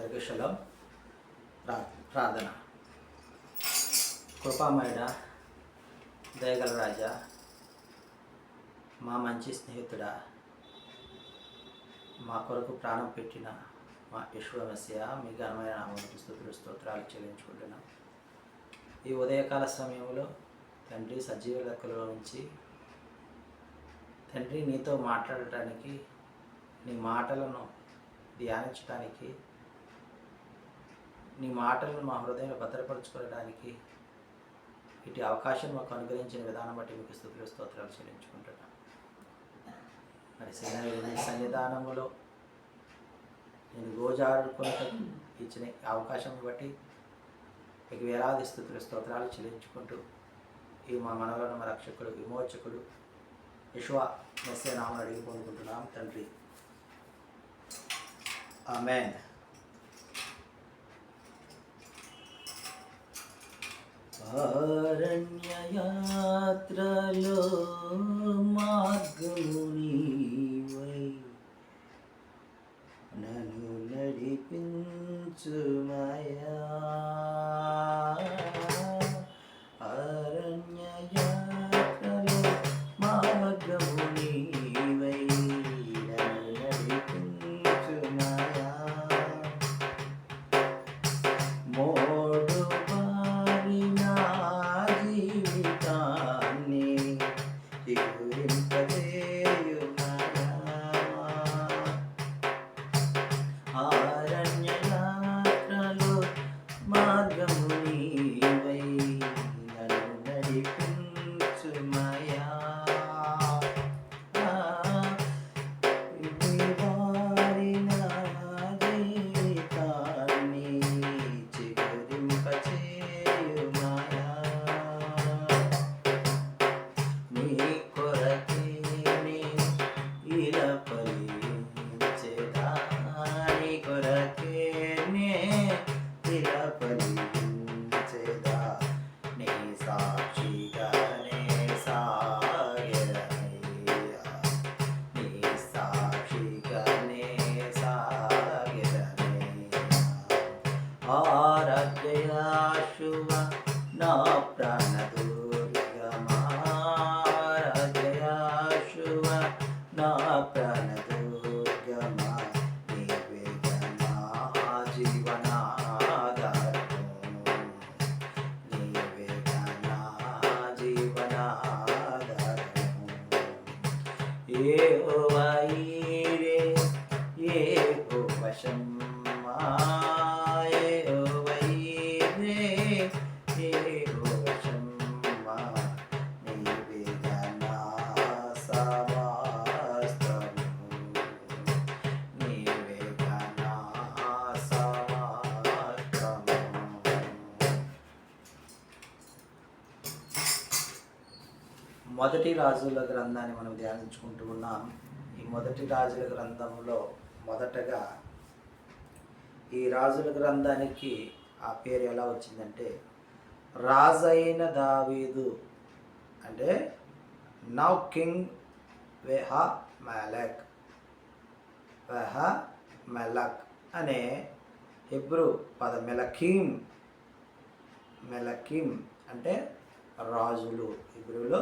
అందరికీ శలం ప్రా ప్రార్థన. కృపామయుడ దయగల రాజా మా మంచి స్నేహితుడా మా కొరకు ప్రాణం పెట్టిన మా విశ్వమస్య మీ ఘనమైన స్థుతులు స్తోత్రాలు చెల్లించుకుంటున్నాం. ఈ ఉదయకాల సమయంలో తండ్రి సజీవ లెక్కలో ఉంచి తండ్రి నీతో మాట్లాడటానికి నీ మాటలను ధ్యానించడానికి నీ మాటలను మా హృదయంలో భద్రపరచుకోవడానికి ఇటు అవకాశం మాకు అనుగ్రహించిన విధానం బట్టి మీకు స్థుతులు స్తోత్రాలు చెల్లించుకుంటున్నాను మరి సరైన సన్నిధానంలో సన్నిధానములో నేను గోజాడుకున్నట్టు ఇచ్చిన అవకాశం బట్టి మీకు వేలాది స్థుతులు స్తోత్రాలు చెల్లించుకుంటూ ఈ మా మనవలను మా రక్షకుడు విమోచకుడు విశ్వ మెస్సే నామను అడిగి పొందుకుంటున్నాం తండ్రి. ఆమెన్. అరణ్యయాత్రలో మార్గమునివై నన్ను నడిపించు. మొదటి రాజుల గ్రంథాన్ని మనం ధ్యానించుకుంటూ ఉన్నాం. ఈ మొదటి రాజుల గ్రంథంలో మొదటగా ఈ రాజుల గ్రంథానికి ఆ పేరు ఎలా వచ్చిందంటే రాజైన దావీదు అంటే నౌ కింగ్ వెహ మెలక్ వెహ మెలక్ అనే హెబ్రు పద మెలకీం మెలకీం అంటే రాజులు హిబ్రూలో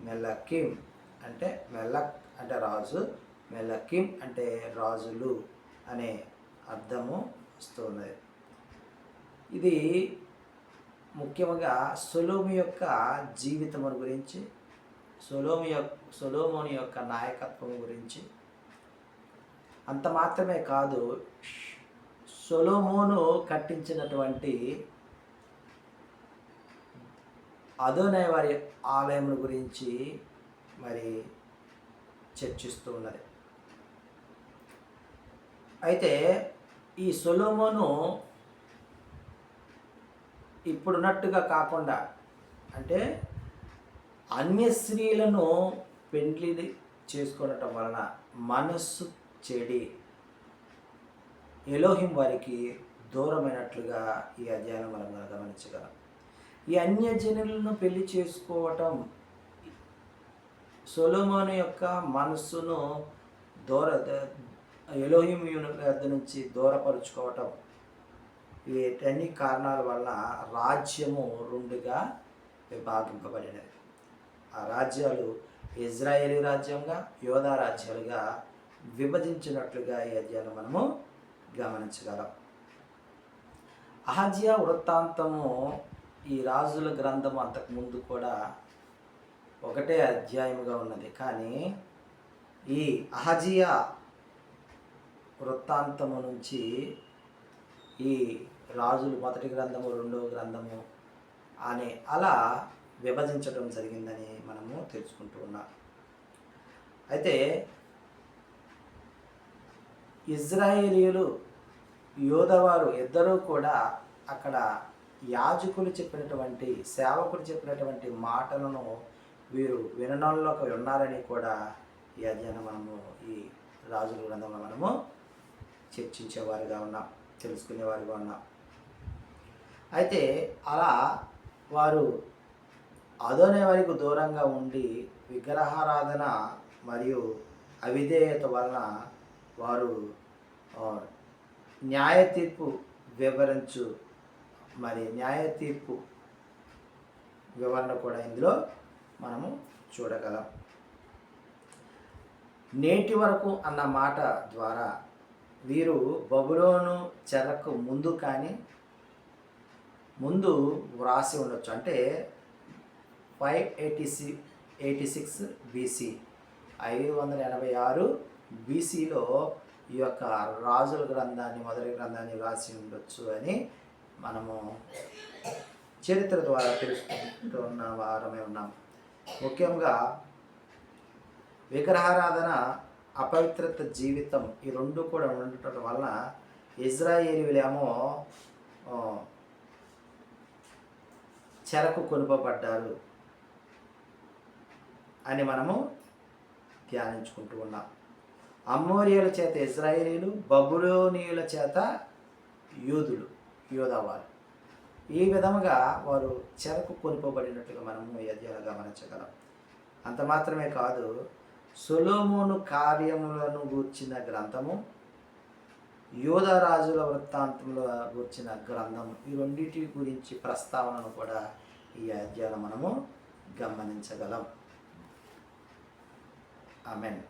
మెల్లకిమ్ అంటే మెల్లక్ అంటే రాజు మెల్లకిమ్ అంటే రాజులు అనే అర్థము వస్తుంది. ఇది ముఖ్యంగా సొలోమి యొక్క జీవితం గురించి సొలోమి యొక్క సొలోమోని యొక్క నాయకత్వం గురించి. అంత మాత్రమే కాదు సొలోమోను కట్టించినటువంటి అదోనయ వారి ఆలయం గురించి మరి చర్చిస్తూ ఉన్నది. అయితే ఈ సొలోమోను ఇప్పుడున్నట్టుగా కాకుండా అంటే అన్య స్త్రీలను పెండ్లి చేసుకోవటం వలన మనస్సు చెడి ఎలోహిం వారికి దూరమైనట్లుగా ఈ అధ్యయనం మనం గమనించగలం. ఈ అన్యజనులను పెళ్ళి చేసుకోవటం సొలోమోను యొక్క మనస్సును దూర ఎలోహిం వద్ద నుంచి దూరపరుచుకోవటం. వీటన్ని కారణాల వల్ల రాజ్యము రెండుగా విభాగింపబడినది. ఆ రాజ్యాలు ఇజ్రాయేలీ రాజ్యంగా యోధా రాజ్యాలుగా విభజించినట్లుగా ఈ అధ్యాయంలో మనము గమనించగలం. అహజ్య వృత్తాంతము ఈ రాజుల గ్రంథము అంతకుముందు కూడా ఒకటే అధ్యాయముగా ఉన్నది. కానీ ఈ అహజియా వృత్తాంతము నుంచి ఈ రాజులు మొదటి గ్రంథము రెండవ గ్రంథము అనే అలా విభజించడం జరిగిందని మనము తెలుసుకుంటూ ఉన్నాం. అయితే ఇజ్రాయేలీలు యోధవారు ఇద్దరూ కూడా అక్కడ యాజకులు చెప్పినటువంటి సేవకులు చెప్పినటువంటి మాటలను వీరు వినడంలోకి ఉన్నారని కూడా ఈ అధ్యయనం మనము ఈ రాజుల గ్రంథంలో మనము చర్చించేవారుగా ఉన్నాం తెలుసుకునేవారుగా ఉన్నాం. అయితే అలా వారు అదోనే వారికి దూరంగా ఉండి విగ్రహారాధన మరియు అవిధేయత వలన వారు న్యాయ తీర్పు వివరించు మరి న్యాయ తీర్పు వివరణ కూడా ఇందులో మనము చూడగలం. నేటి వరకు అన్న మాట ద్వారా వీరు బబులోను చెరకు ముందు కానీ ముందు వ్రాసి ఉండొచ్చు. అంటే five eighty C eighty six BC ఐదు వందల ఎనభై ఆరు బీసీలో ఈ యొక్క రాజుల గ్రంథాన్ని మొదటి గ్రంథాన్ని వ్రాసి ఉండొచ్చు అని మనము చరిత్ర ద్వారా తెలుసుకుంటున్న వారమే ఉన్నాం. ముఖ్యంగా విగ్రహారాధన అపవిత్రత జీవితం ఈ రెండు కూడా ఉండటం వలన ఇజ్రాయేలీలేమో చెరకు కొనుపబడ్డారు అని మనము ధ్యానించుకుంటూ ఉన్నాం. అమ్మోరియల చేత ఇజ్రాయేలీలు బబులోనియుల చేత యూదులు. యోధవారు. ఈ విధముగా వారు చెరకు కొనుపబడినట్టుగా మనము ఈ అధ్యాయంలో గమనించగలం. అంత మాత్రమే కాదు సొలోమోను కార్యములను గూర్చిన గ్రంథము యోధరాజుల వృత్తాంతంలో గూర్చిన గ్రంథము ఈ రెండింటి గురించి ప్రస్తావనను కూడా ఈ అధ్యాయంలో మనము గమనించగలం. ఆమెన్.